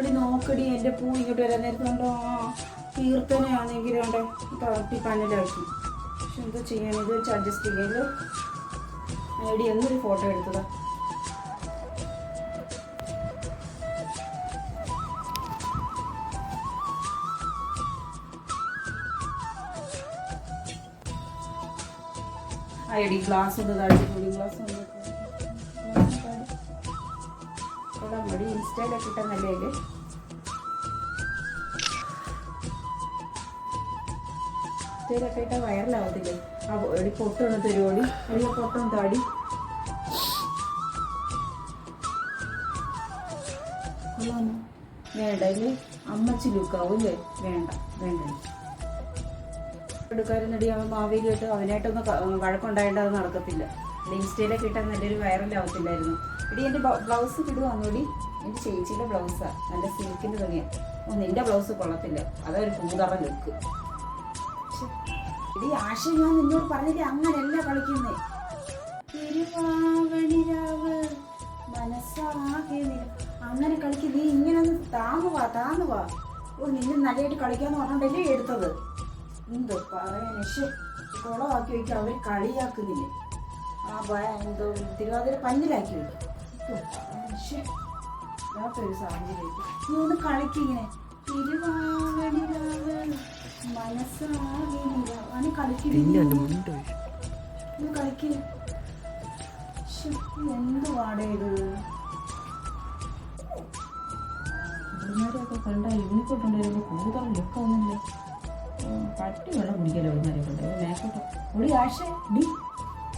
എടി നോക്കടി എന്റെ പൂ ഇങ്ങോട്ട് വരാൻ നേരത്തുണ്ടോ ആ കീർത്തനയാണെങ്കിൽ വേണ്ട തളർത്തി പനലാക്കി. പക്ഷെ എന്താ ചെയ്യാൻ? ഇത് വെച്ച് അഡ്ജസ്റ്റ് ചെയ്യാമല്ലോ എടി എന്നൊരു ഫോട്ടോ എടുത്തതാ. ആ എടി ഗ്ലാസ് ഉണ്ട് താഴെ ഗ്ലാസ് ഉണ്ട്. മടി ഇൻസ്റ്റയിലൊക്കെ ഇട്ട നല്ലതല്ലേ ഇൻസ്റ്റയിലൊക്കെ ഇട്ടാൽ വൈറലാവത്തില്ലേ ആ ഒരു പൊട്ടൊന്ന് തരുവോടി അല്ല പൊട്ടൊന്ന് താടി? വേണ്ട അല്ലേ അമ്മച്ചി ലുക്കാവും ഇല്ലേ വേണ്ട വേണ്ട. എടുക്കാരുന്നടി അവൻ മാവേലിയായിട്ട് അവനായിട്ടൊന്ന് വഴക്കുണ്ടായിട്ട് അത് നടക്കത്തില്ല. ഇൻസ്റ്റയിലൊക്കെ ഇട്ടാൽ നല്ലൊരു വൈറലാവത്തില്ലായിരുന്നു ഇടി എന്റെ ബ്ലൗസ് കിടുവാന്നോടി എന്റെ ചേച്ചിയുടെ ബ്ലൗസാണ് നല്ല സിൽക്കിന്റെ തുണിയാണ് ഓ എന്റെ ബ്ലൗസ് കൊള്ളത്തില്ല. അതൊരു കൂതറ ലുക്ക് ഇടി ആശ ഞാൻ നിന്നോട് പറഞ്ഞില്ലേ അങ്ങനെയല്ല കളിക്കുന്നേ. മനസ്സാകെ അങ്ങനെ കളിക്കും നീ ഇങ്ങനെ ഒന്ന് താങ്ങുവാ താങ്ങുവാ ഓ നിന്നെ നല്ലതായിട്ട് കളിക്കാന്ന് പറഞ്ഞോണ്ടല്ലേ എടുത്തത്. എന്തോ പറയാൻ പക്ഷെ കുളമാക്കി വയ്ക്കും അവർ കളിയാക്കുന്നില്ലേ. ആ എന്തോ തിരുവാതിര പറയാൻ ശ്ശെ. വല്ലാത്തൊരു സാഹചര്യം നീ ഒന്ന് കളിക്കിങ്ങനെ മനസ്സാകെ കളിക്കില്ല എന്ത് പാടേ ഇത്? ഇവന്മാരെയൊക്കെ കണ്ട യൂണിഫോം കൊണ്ടുവരുമ്പോൾ കൂടുതൽ ലുക്കൊന്നുമില്ല. പട്ടി വെള്ളം കുടിക്കല്ലോ ഇവന്മാരെ കൊണ്ട് മേക്കോട്ട് ഒടി ആശേ ഡി.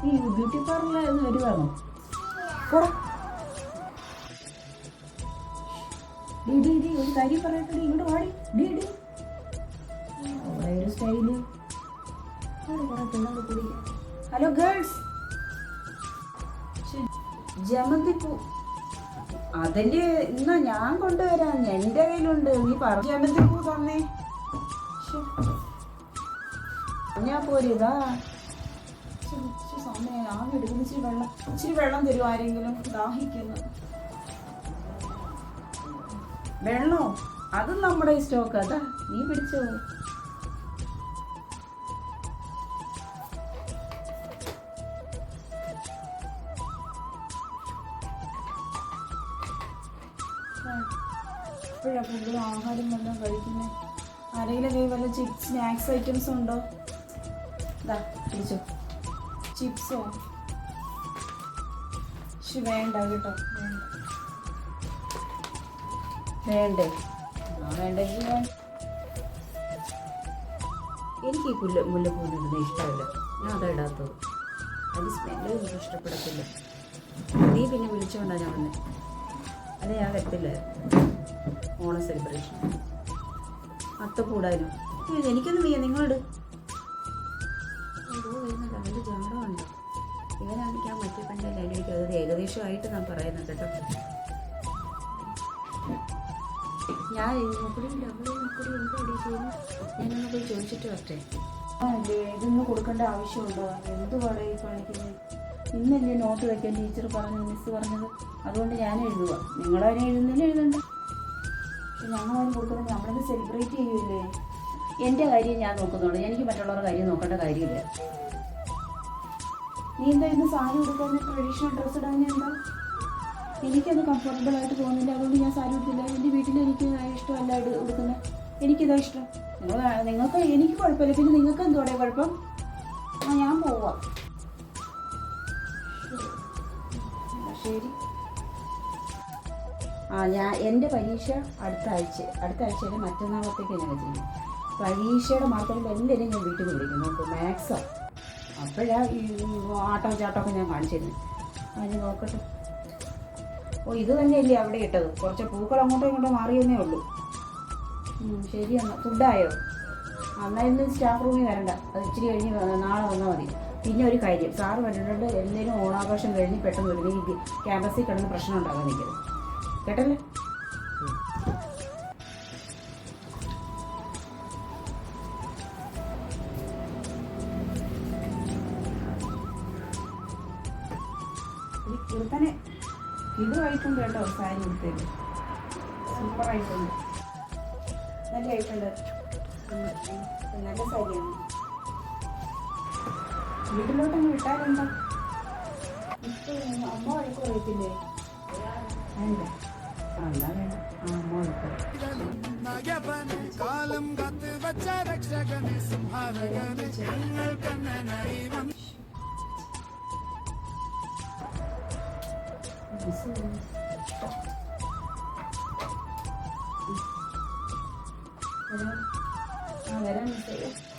ഈ ബ്യൂട്ടി പാർലറിൽ ഒന്ന് വരുവാണോ പോടാ. ഡി ഡി ഒരു കാര്യം പറയട്ടെ ഇങ്ങോട്ട് വാടി. ഡി ഡി. അവിടെ ഒരു സ്റ്റൈൽ ഹലോ ഗേൾസ് ജമന്തി പൂ. അതിന്റെ ഇന്നാ ഞാൻ കൊണ്ടുവരാം. എന്റെ കയ്യിലുണ്ട്. നീ പറഞ്ഞു ജമന്തി പൂ തന്നേ. ഞാൻ പോരിതാ സമയം ആകെ എടുക്കുന്ന. ഇച്ചിരി വെള്ളം ഇച്ചിരി വെള്ളം തരും ആരെങ്കിലും? ദാഹിക്കുന്നു. വെള്ളോ അതും നമ്മുടെ സ്റ്റോക്ക്. അതാ നീ പിടിച്ചോ. എപ്പോഴാണ് ആഹാരം വല്ലതും കഴിക്കുന്നത് ആരെങ്കിലും കൈ വല്ല ചിപ്സ് സ്നാക്സ് ഐറ്റംസ് ഉണ്ടോ? ഇതാ പിടിച്ചോ. ചിപ്സോ? വേണ്ട കേട്ടോ വേണ്ടേ. വേണ്ടെങ്കിൽ വേണ്ട എനിക്ക് ഈ പുല്ല് മുല്ലപ്പൂവിന് ഇടുന്ന ഇഷ്ടമല്ല. ഞാൻ അതാ ഇടാത്തത്. അത് സ്മെല്ല് എനിക്ക് ഇഷ്ടപ്പെടത്തില്ല. നീ പിന്നെ വിളിച്ചോണ്ടാ ഞാൻ വന്നത് അല്ല ഞാൻ വരത്തില്ല ഓണം സെലിബ്രേഷൻ അത്തപ്പൂടാനും എനിക്കൊന്നും വയ്യ. നിങ്ങളിട് എന്തോ അവന്റെ ജാടമുണ്ട് ഇവരാണെങ്കിൽ ആ മറ്റേ പണ്ട് ലൈനിലേക്ക് അത് ഏകദേശമായിട്ട് ഞാൻ പറയുന്നത് കേട്ടോ. ഞാൻ നോക്കടിയില്ല ഡബിളും നോക്കടി എന്ത് അടി ചെയ്യുന്നു? ഞാനൊന്ന് പോയി ചോദിച്ചിട്ട് വരട്ടെ. ഇതൊന്നും കൊടുക്കേണ്ട ആവശ്യമുണ്ടോ? എന്തുവാടേ ഈ കാണിക്കുന്നത് ഇന്നല്ലേ നോട്ട് വയ്ക്കാൻ ടീച്ചർ പറഞ്ഞു മിസ് പറഞ്ഞത്. അതുകൊണ്ട് ഞാൻ എഴുതുക നിങ്ങളവരെ എഴുതുന്നില്ല എഴുതണ്ട. ഞങ്ങളതിന് കൊടുക്കുന്നത് നമ്മളത് സെലിബ്രേറ്റ് ചെയ്യൂലേ എന്റെ കാര്യം ഞാൻ നോക്കുന്നുള്ളൂ. എനിക്ക് മറ്റുള്ളവരുടെ കാര്യം നോക്കേണ്ട കാര്യമില്ല. നീ എന്താ ഇന്ന് സാരി ഉടുക്കാൻ ട്രഡീഷണൽ ഡ്രസ്സ് ഇടാൻ എന്താ? എനിക്കത് കംഫർട്ടബിൾ ആയിട്ട് തോന്നില്ല അതുകൊണ്ട് ഞാൻ സാരി ഉടുത്തില്ല. എന്റെ വീട്ടിൽ എനിക്ക് ഇഷ്ടമല്ല ഉടുക്കുന്നത്. എനിക്കിതാ ഇഷ്ടം. നിങ്ങൾ നിങ്ങൾക്ക് എനിക്ക് കുഴപ്പമില്ല. പിന്നെ നിങ്ങൾക്ക് എന്തോടെ കുഴപ്പം? ആ ഞാൻ പോവാം. ശരി. ആ ഞാൻ എന്റെ പരീക്ഷ അടുത്ത ആഴ്ച അടുത്ത ആഴ്ചയിൽ മറ്റന്നാളത്തേക്ക് ഞാൻ വെച്ചിരുന്നു പരീക്ഷയുടെ മാർക്കറ്റിൽ എല്ലാവരും ഞാൻ വീട്ടിൽ നിന്ന് വിളിക്കും നോക്കും മാത്സോ. അപ്പോഴാ ഈ ആട്ടം ചാട്ടമൊക്കെ ഞാൻ കാണിച്ചിരുന്നു. അതിന് നോക്കട്ടെ. ഓ ഇത് തന്നെയല്ലേ അവിടെ ഇട്ടത്. കുറച്ച് പൂക്കൾ അങ്ങോട്ടും ഇങ്ങോട്ടും മാറിയെന്നേ ഉള്ളൂ. ശരി എന്നാൽ ഫുഡായോ? എന്നാൽ ഇന്ന് സ്റ്റാഫ് റൂമിൽ വരണ്ട. അത് ഇച്ചിരി കഴിഞ്ഞ് നാളെ വന്നാൽ മതി. പിന്നെ ഒരു കാര്യം. സാറ് പറഞ്ഞിട്ടുണ്ട് എന്തെങ്കിലും ഓണാഘോഷം കഴിഞ്ഞ് പെട്ടെന്ന് ഒരു ക്യാമ്പസിൽ കിടന്ന് പ്രശ്നം ഉണ്ടാകാൻ നിൽക്കരുത് കേട്ടല്ലേ ഈ കുർത്തനെ ഇടുമായിട്ടുണ്ട് കേട്ടോ സാരി ഉടുത്തേക്ക് സൂപ്പറായിട്ടുണ്ട് നല്ല ആയിട്ടുണ്ട്. ഉം, ഉം. നല്ല സാരിയാണ്. വീട്ടിലോട്ടങ്ങ് ഇപ്പൊ അമ്മ വഴക്ക് പറയത്തില്ലേ? അമ്മ. കാലം കാത്ത് വച്ച രക്ഷകനെ സിംഹാരകനെ ഞങ്ങൾ കണ്ണനായി വരാം. വരാം മിസ് ചെയ്യാം